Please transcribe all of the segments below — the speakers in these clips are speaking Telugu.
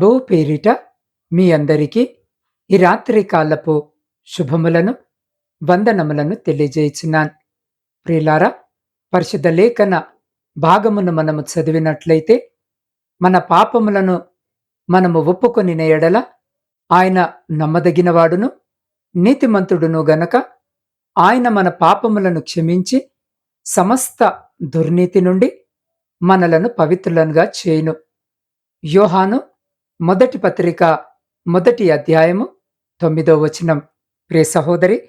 ప్రభు పేరిట మీ అందరికీ ఈ రాత్రి కాలపు శుభములను వందనములను తెలియజేయుచున్నాను. ప్రియులారా పరిశుద్ధ లేఖన భాగమును మనము చదివినట్లయితే మన పాపములను మనము ఒప్పుకొని ఎడల ఆయన నమ్మదగినవాడును నీతిమంతుడును గనక ఆయన మన పాపములను క్షమించి సమస్త దుర్నీతి నుండి మనలను పవిత్రులనుగా చేయును. యోహాను మొదటి పత్రిక మొదటి అధ్యాయము తొమ్మిదో వచనం. ప్రియ సహోదరి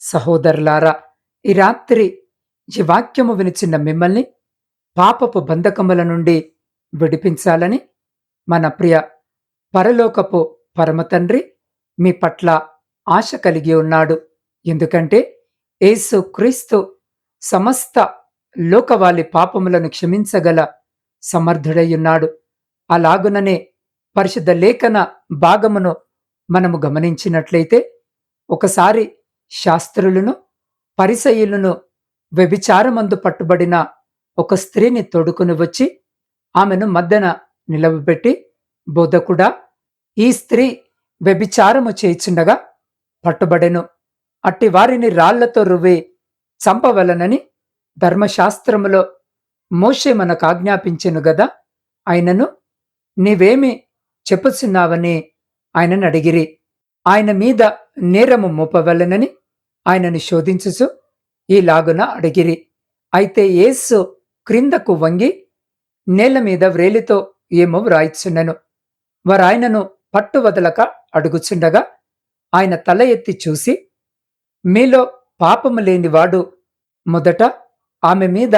సహోదరులారా ఈ రాత్రి ఈ వాక్యము వినిచిన్న మిమ్మల్ని పాపపు బంధకముల నుండి విడిపించాలని మన ప్రియ పరలోకపు పరమతండ్రి మీ పట్ల ఆశ కలిగి ఉన్నాడు. ఎందుకంటే యేసు క్రీస్తు సమస్త లోకవాలి పాపములను క్షమించగల సమర్థుడయ్యున్నాడు అలాగుననే పరిశుద్ధ లేఖన భాగమును మనము గమనించినట్లయితే ఒకసారి శాస్త్రులను పరిసయులను వ్యభిచారమందు పట్టుబడిన ఒక స్త్రీని తొడుకుని వచ్చి ఆమెను మధ్యన నిలవబెట్టి బోధకుడా ఈ స్త్రీ వ్యభిచారము చేయుచుండగా పట్టుబడెను. అట్టి వారిని రాళ్ళతో రువ్వి చంపవలనని ధర్మశాస్త్రములో మోషే మనకు ఆజ్ఞాపించెను గదా ఆయనను నీవేమి చెప్పుచున్నావని ఆయనను అడిగిరి. ఆయన మీద నేరము మోపవలనని ఆయనను శోధించుచు ఈలాగున అడిగిరి. అయితే యేసు క్రిందకు వంగి నేల మీద వ్రేలితో ఏమో వ్రాయిచున్నను వారాయనను పట్టు వదలక అడుగుచుండగా ఆయన తల ఎత్తి చూసి మీలో పాపము లేనివాడు మొదట ఆమె మీద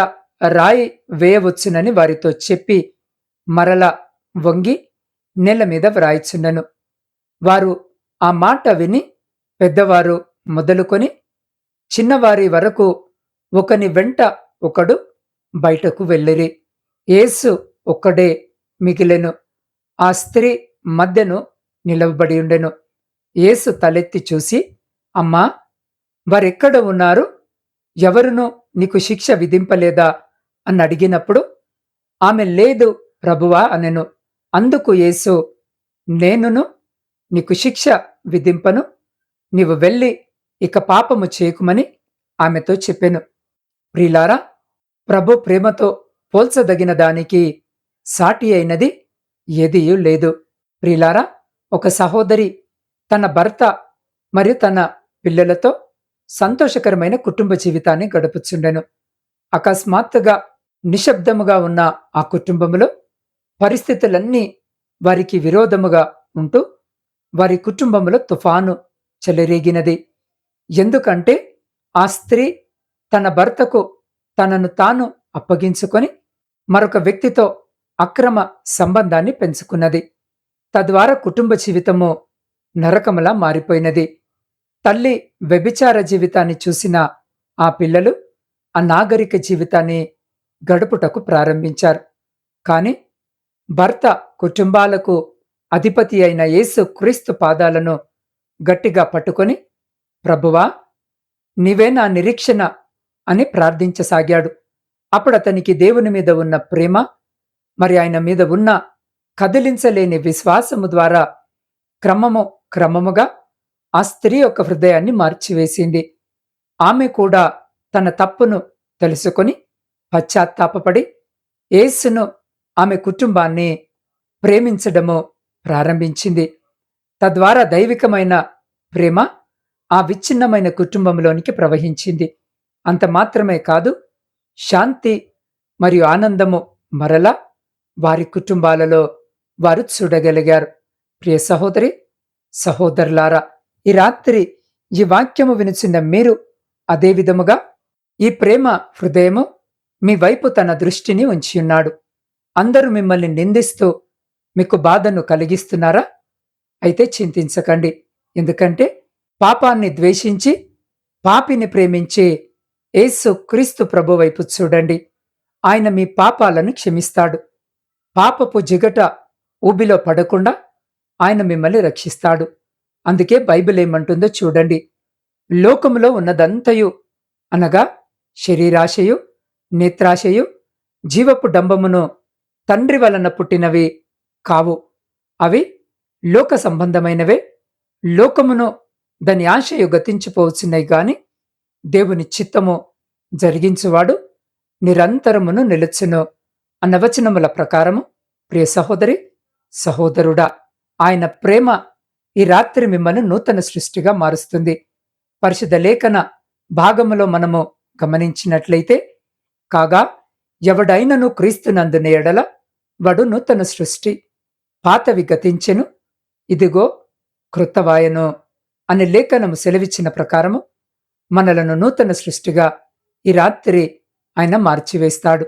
రాయి వేయవచ్చునని వారితో చెప్పి మరల వంగి నేల మీద వ్రాయిచున్నను వారు ఆ మాట విని పెద్దవారు మొదలుకొని చిన్నవారి వరకు ఒకని వెంట ఒకడు బయటకు వెళ్ళిరి. ఏసు ఒక్కడే మిగిలెను. ఆ స్త్రీ మధ్యను నిలవబడి ఉండెను ఏసు తలెత్తి చూసి అమ్మా వారెక్కడ ఉన్నారు? ఎవరునూ నీకు శిక్ష విధింపలేదా? అని అడిగినప్పుడు ఆమె లేదు ప్రభువా అనెను. అందుకు యేసు నేనును నీకు శిక్ష విధింపను నీవు వెళ్ళి ఇక పాపము చేయకుమని ఆమెతో చెప్పాను. ప్రిలారా ప్రభు ప్రేమతో పోల్చదగిన దానికి సాటి అయినది ఏదీయూ లేదు. ప్రిలారా ఒక సహోదరి తన భర్త మరియు తన పిల్లలతో సంతోషకరమైన కుటుంబ జీవితాన్ని గడుపుచుండెను. అకస్మాత్తుగా నిశ్శబ్దముగా ఉన్న ఆ కుటుంబంలో పరిస్థితులన్నీ వారికి విరోధముగా ఉంటూ వారి కుటుంబంలో తుఫాను చెలరేగినది. ఎందుకంటే ఆ స్త్రీ తన భర్తకు తనను తాను అప్పగించుకొని మరొక వ్యక్తితో అక్రమ సంబంధాన్ని పెంచుకున్నది. తద్వారా కుటుంబ జీవితము నరకములా మారిపోయినది. తల్లి వ్యభిచార జీవితాన్ని చూసిన ఆ పిల్లలు ఆ నాగరిక జీవితాన్ని గడుపుటకు ప్రారంభించారు. కానీ భర్త కుటుంబాలకు అధిపతి అయిన యేసు క్రీస్తు పాదాలను గట్టిగా పట్టుకొని ప్రభువా నీవే నా నిరీక్షణ అని ప్రార్థించసాగాడు. అప్పుడు అతనికి దేవుని మీద ఉన్న ప్రేమ మరి ఆయన మీద ఉన్న కదిలించలేని విశ్వాసము ద్వారా క్రమము క్రమముగా ఆ స్త్రీ యొక్క హృదయాన్ని మార్చివేసింది. ఆమె కూడా తన తప్పును తెలుసుకొని పశ్చాత్తాపడి యేసును ఆమె కుటుంబాన్ని ప్రేమించడము ప్రారంభించింది. తద్వారా దైవికమైన ప్రేమ ఆ విచ్ఛిన్నమైన కుటుంబంలోనికి ప్రవహించింది. అంత మాత్రమే కాదు శాంతి మరియు ఆనందము మరలా వారి కుటుంబాలలో వారు చూడగలిగారు. ప్రియ సహోదరి సహోదరులారా ఈ రాత్రి ఈ వాక్యము వినిచిన మీరు అదే విధముగా ఈ ప్రేమ హృదయము మీ వైపు తన దృష్టిని ఉంచి ఉన్నాడు అందరూ మిమ్మల్ని నిందిస్తూ మీకు బాధను కలిగిస్తున్నారా? అయితే చింతించకండి. ఎందుకంటే పాపాన్ని ద్వేషించి పాపిని ప్రేమించే యేసు క్రీస్తు ప్రభు వైపు చూడండి. ఆయన మీ పాపాలను క్షమిస్తాడు. పాపపు జిగట ఊబిలో పడకుండా ఆయన మిమ్మల్ని రక్షిస్తాడు. అందుకే బైబిల్ ఏమంటుందో చూడండి. లోకములో ఉన్నదంతయు అనగా శరీరాశయు నేత్రాశయు జీవపు డంబమును తండ్రి వలన పుట్టినవి కావు. అవి లోక సంబంధమైనవే. లోకమును దాని ఆశయు గతించిపోవచ్చున్నాయి గాని దేవుని చిత్తము జరిగించువాడు నిరంతరమును నిలుచును అన్న వచనముల ప్రకారము ప్రియ సహోదరి సహోదరుడా ఆయన ప్రేమ ఈ రాత్రి మిమ్మల్ని నూతన సృష్టిగా మారుస్తుంది. పరిశుద్ధ లేఖన భాగములో మనము గమనించినట్లయితే కాగా ఎవడైనను క్రీస్తునందున ఎడల వడు నూతన సృష్టి. పాతవి గతించెను ఇదిగో కృతవాయను అని లేఖనము సెలవిచ్చిన ప్రకారము మనలను నూతన సృష్టిగా ఈ రాత్రి ఆయన మార్చివేస్తాడు.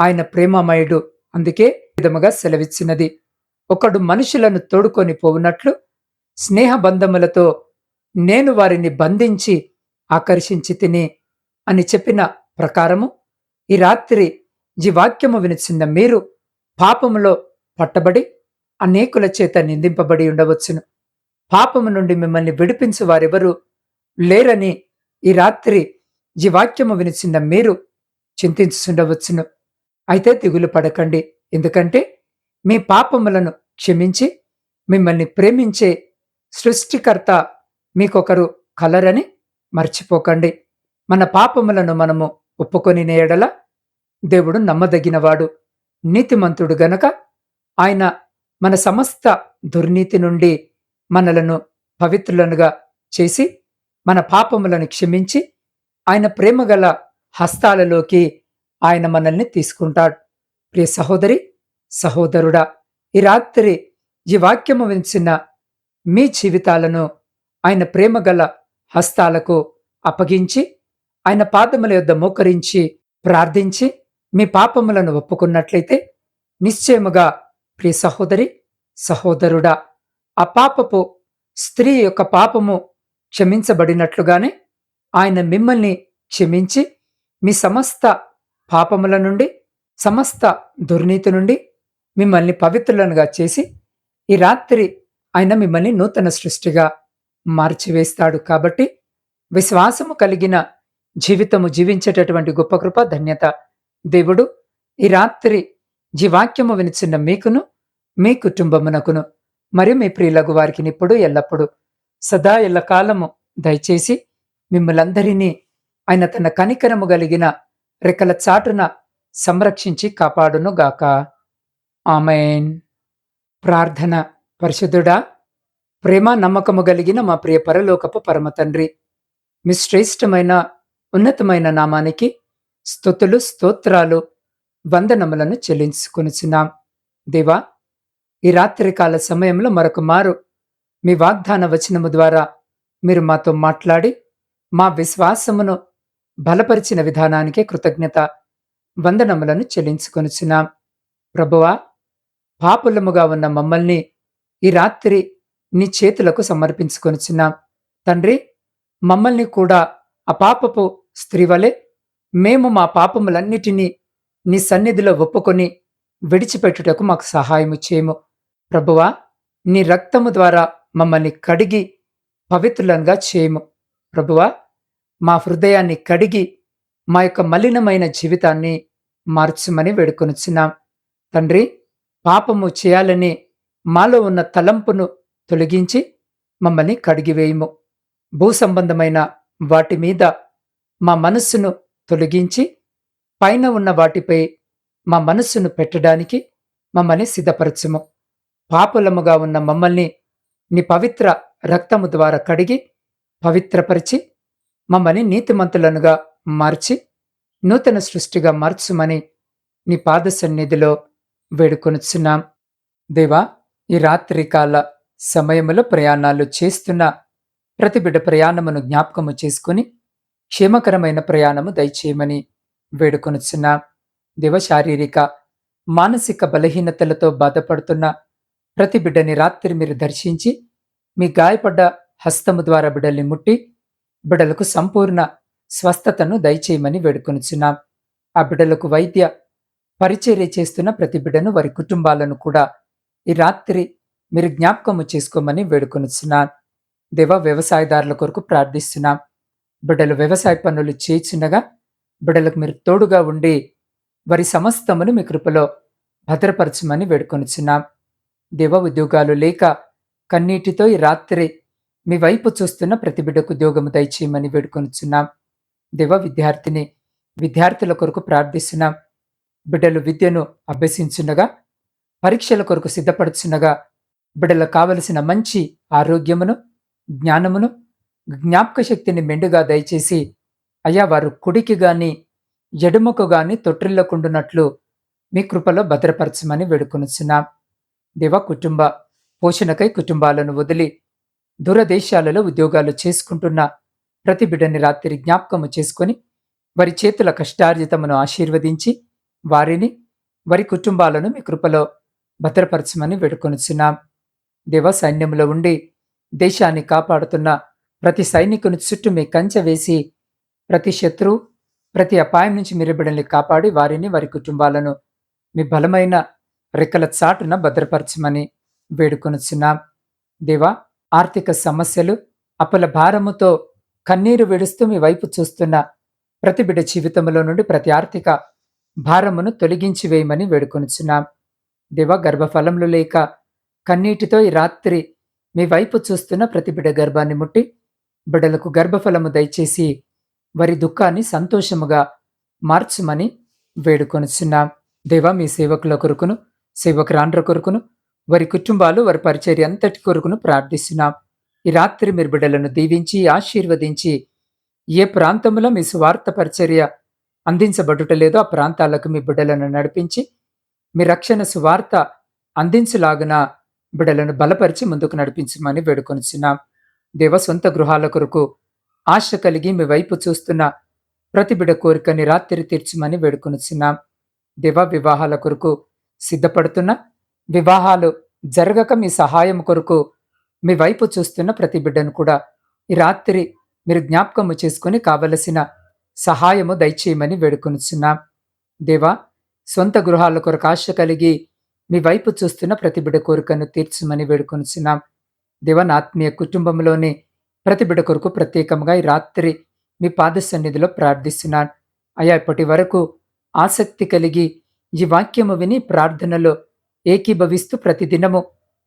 ఆయన ప్రేమమయుడు అందుకే విధముగా సెలవిచ్చినది. ఒకడు మనుషులను తోడుకొని పోవునట్లు స్నేహ బంధములతో నేను వారిని బంధించి ఆకర్షించి తిని అని చెప్పిన ప్రకారము ఈ రాత్రి ఈ వాక్యము వినిచిన మీరు పాపములో పట్టబడి అనేకుల చేత నిందింపబడి ఉండవచ్చును. పాపము నుండి మిమ్మల్ని విడిపించు వారెవరు లేరని ఈ రాత్రి ఈ వాక్యము వినిచిన మీరు చింతించుండవచ్చును అయితే దిగులు పడకండి. ఎందుకంటే మీ పాపములను క్షమించి మిమ్మల్ని ప్రేమించే సృష్టికర్త మీకొకరు కలరని మర్చిపోకండి. మన పాపములను మనము ఒప్పుకొని నేయడల దేవుడు నమ్మదగినవాడు. నీతిమంతుడు గనక ఆయన మన సమస్త దుర్నీతి నుండి మనలను పవిత్రులనుగా చేసి మన పాపములను క్షమించి ఆయన ప్రేమగల హస్తాలలోకి ఆయన మనల్ని తీసుకుంటాడు. ప్రియ సహోదరి సహోదరుడా ఈ రాత్రి ఈ వాక్యము వించిన మీ జీవితాలను ఆయన ప్రేమగల హస్తాలకు అప్పగించి ఆయన పాదముల యొద్ద మోకరించి ప్రార్థించి మీ పాపములను ఒప్పుకున్నట్లయితే నిశ్చయముగా ప్రియ సహోదరి సహోదరుడా ఆ పాపపు స్త్రీ యొక్క పాపము క్షమించబడినట్లుగానే ఆయన మిమ్మల్ని క్షమించి మీ సమస్త పాపముల నుండి సమస్త దుర్నీతి నుండి మిమ్మల్ని పవిత్రులనుగా చేసి ఈ రాత్రి ఆయన మిమ్మల్ని నూతన సృష్టిగా మార్చివేస్తాడు కాబట్టి విశ్వాసము కలిగిన జీవితము జీవించేటటువంటి గొప్ప కృప ధన్యత దేవుడు ఈ రాత్రి జీవాక్యము వినిచిన్న మీకును మీ కుటుంబమునకును మరియు మీ ప్రియులకు వారికి ఇప్పుడు ఎల్లప్పుడూ సదా ఎల్లకాలము దయచేసి మిమ్మలందరినీ ఆయన తన కనికరము కలిగిన రెక్కల చాటున సంరక్షించి కాపాడును గాక. ఆమెన్. ప్రార్థన పరిశుద్ధుడా ప్రేమ నమ్మకము కలిగిన మా ప్రియ పరలోకపు పరమ తండ్రి మీ శ్రేష్టమైన ఉన్నతమైన నామానికి స్థుతులు స్తోత్రాలు వందనములను చెల్లించుకొనుచున్నాం. దేవా ఈ రాత్రికాల సమయంలో మరొక మారు మీ వాగ్దాన వచనము ద్వారా మీరు మాతో మాట్లాడి మా విశ్వాసమును బలపరిచిన విధానానికే కృతజ్ఞత వందనములను చెల్లించుకొనుచున్నాం. ప్రభువా పాపులముగా ఉన్న మమ్మల్ని ఈ రాత్రి నీ చేతులకు సమర్పించుకొనుచున్నాం. తండ్రి మమ్మల్ని కూడా అపాపపు స్త్రీ వలె మేము మా పాపములన్నిటినీ నీ సన్నిధిలో ఒప్పుకొని విడిచిపెట్టుటకు మాకు సహాయము చేయము. ప్రభువా నీ రక్తము ద్వారా మమ్మల్ని కడిగి పవిత్రులంగా చేయము. ప్రభువా మా హృదయాన్ని కడిగి మా యొక్క మలినమైన జీవితాన్ని మార్చమని వేడుకొనిచున్నాం. తండ్రి పాపము చేయాలని మాలో ఉన్న తలంపును తొలగించి మమ్మల్ని కడిగివేయము. భూ సంబంధమైన వాటి మీద మా మనస్సును తొలగించి పైన ఉన్న వాటిపై మా మనస్సును పెట్టడానికి మమ్మల్ని సిద్ధపరచుము. పాపులముగా ఉన్న మమ్మల్ని నీ పవిత్ర రక్తము ద్వారా కడిగి పవిత్రపరిచి మమ్మల్ని నీతిమంతులనుగా మార్చి నూతన సృష్టిగా మార్చుమని నీ పాద సన్నిధిలో వేడుకొనుచున్నాం. దేవా ఈ రాత్రికాల సమయములో ప్రయాణాలు చేస్తున్న ప్రతి బిడ్డ ప్రయాణమును జ్ఞాపకము చేసుకుని క్షేమకరమైన ప్రయాణము దయచేయమని వేడుకొనుచున్న దివ శారీరక మానసిక బలహీనతలతో బాధపడుతున్న ప్రతి బిడ్డని రాత్రి మీరు దర్శించి మీ గాయపడ్డ హస్తము ద్వారా బిడ్డల్ని ముట్టి బిడ్డలకు సంపూర్ణ స్వస్థతను దయచేయమని వేడుకొనుచున్నాం ఆ బిడ్డలకు వైద్య పరిచర్య చేస్తున్న ప్రతి బిడ్డను వారి కుటుంబాలను కూడా ఈ రాత్రి మీరు జ్ఞాపకము చేసుకోమని వేడుకొనుచున్నాను దేవ వ్యవసాయదారుల కొరకు ప్రార్థిస్తున్నాం. బిడ్డలు వ్యవసాయ పనులు చేయించుండగా బిడ్డలకు మీరు తోడుగా ఉండి వారి సమస్తమును మీ కృపలో భద్రపరచమని వేడుకొనుచున్నాం. దేవ ఉద్యోగాలు లేక కన్నీటితో ఈ రాత్రి మీ వైపు చూస్తున్న ప్రతి బిడ్డకు ఉద్యోగము దయచేయమని వేడుకొనుచున్నాం. దేవ విద్యార్థిని విద్యార్థుల కొరకు ప్రార్థిస్తున్నాం. బిడ్డలు విద్యను అభ్యసించుండగా పరీక్షల కొరకు సిద్ధపడుచుండగా బిడ్డలకు కావలసిన మంచి ఆరోగ్యమును జ్ఞానమును జ్ఞాపక శక్తిని మెండుగా దయచేసి అయ్యా వారు కుడికి గాని ఎడుమకు గాని తొట్టిల్లకుండునట్లు మీ కృపలో భద్రపరచమని వేడుకొనుచున్నాం. దేవ కుటుంబ పోషణకై కుటుంబాలను వదిలి దూరదేశాలలో ఉద్యోగాలు చేసుకుంటున్న ప్రతి బిడ్డని రాత్రి జ్ఞాపకము చేసుకొని వారి చేతుల కష్టార్జితమును ఆశీర్వదించి వారిని వారి కుటుంబాలను మీ కృపలో భద్రపరచమని వేడుకొనుచున్నాం. దేవ సైన్యంలో ఉండి దేశాన్ని కాపాడుతున్న ప్రతి సైనికుని చుట్టూ మీ కంచె వేసి ప్రతి శత్రు ప్రతి అపాయం నుంచి మీరు బిడ్డల్ని కాపాడి వారిని వారి కుటుంబాలను మీ బలమైన రెక్కల చాటున భద్రపరచమని వేడుకొనుచున్నాం. దేవా ఆర్థిక సమస్యలు అప్పుల భారముతో కన్నీరు విడుస్తూ మీ వైపు చూస్తున్న ప్రతి బిడ్డ జీవితంలో నుండి ప్రతి ఆర్థిక భారమును తొలగించి వేయమని వేడుకొనుచున్నాం. దేవ గర్భఫలములు లేక కన్నీటితో ఈ రాత్రి మీ వైపు చూస్తున్న ప్రతి బిడ్డ గర్భాన్ని ముట్టి బిడలకు గర్భఫలము దయచేసి వారి దుఃఖాన్ని సంతోషముగా మార్చమని వేడుకొనుచున్నాం. దేవా మీ సేవకుల కొరకును సేవకురాండ్ర కొరకును వారి కుటుంబాలు వారి పరిచర్య అంతటి కొరకును ప్రార్థిస్తున్నాం. ఈ రాత్రి మీరు బిడ్డలను దీవించి ఆశీర్వదించి ఏ ప్రాంతంలో మీ స్వార్థ పరిచర్య అందించబడుటలేదో ఆ ప్రాంతాలకు మీ బిడ్డలను నడిపించి మీ రక్షణ సువార్త అందించలాగున బిడ్డలను బలపరిచి ముందుకు నడిపించమని వేడుకొనిచున్నాం. దేవ సొంత గృహాల కొరకు ఆశ కలిగి మీ వైపు చూస్తున్న ప్రతి బిడ కోరికని రాత్రి తీర్చమని వేడుకొనిచున్నాం. దేవ వివాహాల కొరకు సిద్ధపడుతున్న వివాహాలు జరగక మీ సహాయం కొరకు మీ వైపు చూస్తున్న ప్రతి బిడ్డను కూడా ఈ రాత్రి మీరు జ్ఞాపకము చేసుకుని కావలసిన సహాయము దయచేయమని వేడుకొనిచున్నాం. దేవా సొంత గృహాల కొరకు ఆశ కలిగి మీ వైపు చూస్తున్న ప్రతి బిడ కోరికను తీర్చమని వేడుకొనిచున్నాం. దేవన్ ఆత్మీయ కుటుంబంలోని ప్రతి బిడ కొరకు ప్రత్యేకంగా ఈ రాత్రి మీ పాద సన్నిధిలో ప్రార్థిస్తున్నాను. అయా ఇప్పటి వరకు ఆసక్తి కలిగి ఈ వాక్యము విని ప్రార్థనలో ఏకీభవిస్తూ ప్రతిదినము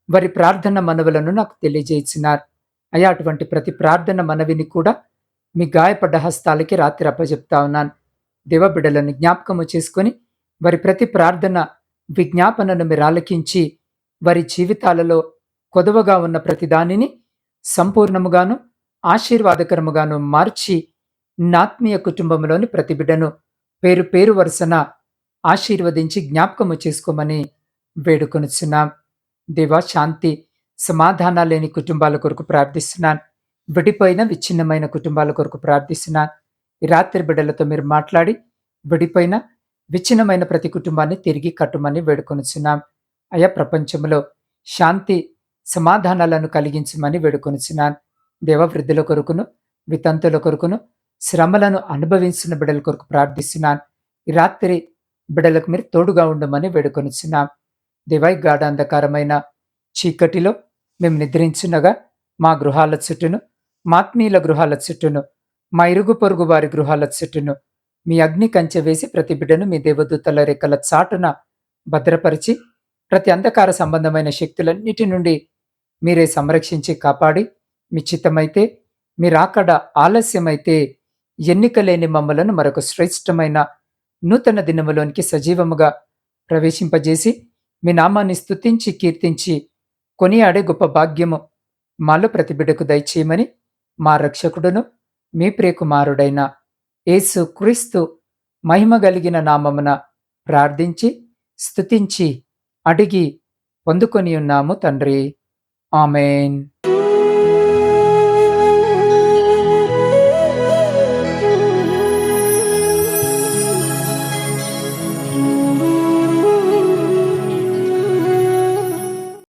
వారి ప్రార్థన మనవులను నాకు తెలియజేస్తున్నారు అయా అటువంటి ప్రతి ప్రార్థన మనవిని కూడా మీ గాయపడ్డ హస్తాలకి రాత్రి అప్పజెప్తా ఉన్నాను. దేవ బిడ్డలను జ్ఞాపకము చేసుకొని వారి ప్రతి ప్రార్థన విజ్ఞాపనను మీరు ఆలకించి వారి జీవితాలలో కొదవగా ఉన్న ప్రతిదానిని సంపూర్ణముగాను ఆశీర్వాదకరముగాను మార్చి నాత్మీయ కుటుంబంలోని ప్రతి బిడ్డను పేరు పేరు వరుసన ఆశీర్వదించి జ్ఞాపకము చేసుకోమని వేడుకొనుచున్నాం. దేవా శాంతి సమాధానాలు లేని కుటుంబాల కొరకు ప్రార్థిస్తున్నాను. విడిపోయిన విచ్ఛిన్నమైన కుటుంబాల కొరకు ప్రార్థిస్తున్నాను. ఈ రాత్రి బిడ్డలతో మీరు మాట్లాడి విడిపోయిన విచ్ఛిన్నమైన ప్రతి కుటుంబాన్ని తిరిగి కట్టుమని వేడుకొనుచున్నాం. అయా ప్రపంచంలో శాంతి సమాధానాలను కలిగించమని వేడుకొనిచున్నాను. దేవవృద్ధుల కొరకును వితంతుల కొరకును శ్రమలను అనుభవించిన బిడల కొరకు ప్రార్థిస్తున్నాను. ఈ రాత్రి బిడలకు మీరు తోడుగా ఉండమని వేడుకొనిచున్నాం. దేవాయి గాఢాంధకారమైన చీకటిలో మేము నిద్రించునగా మా గృహాల చుట్టూను మాత్మీయుల గృహాల చుట్టూను మా ఇరుగు పొరుగు వారి గృహాల చుట్టూను మీ అగ్ని కంచె వేసి ప్రతి బిడ్డను మీ దేవదూతల రెక్కల చాటున భద్రపరిచి ప్రతి అంధకార సంబంధమైన శక్తులన్నిటి నుండి మీరే సంరక్షించి కాపాడి మీ చిత్తమైతే మీరాకడ ఆలస్యమైతే ఎన్నికలేని మమ్మలను మరొక శ్రేష్టమైన నూతన దినములోనికి సజీవముగా ప్రవేశింపజేసి మీ నామాన్ని స్థుతించి కీర్తించి కొనియాడే గొప్ప భాగ్యము మాలో ప్రతిబిడకు దయచేయమని మా రక్షకుడును మీ ప్రియకుమారుడైన యేసు క్రీస్తు మహిమ కలిగిన నామమున ప్రార్థించి స్థుతించి అడిగి పొందుకొని ఉన్నాము తండ్రి. ఆమెన్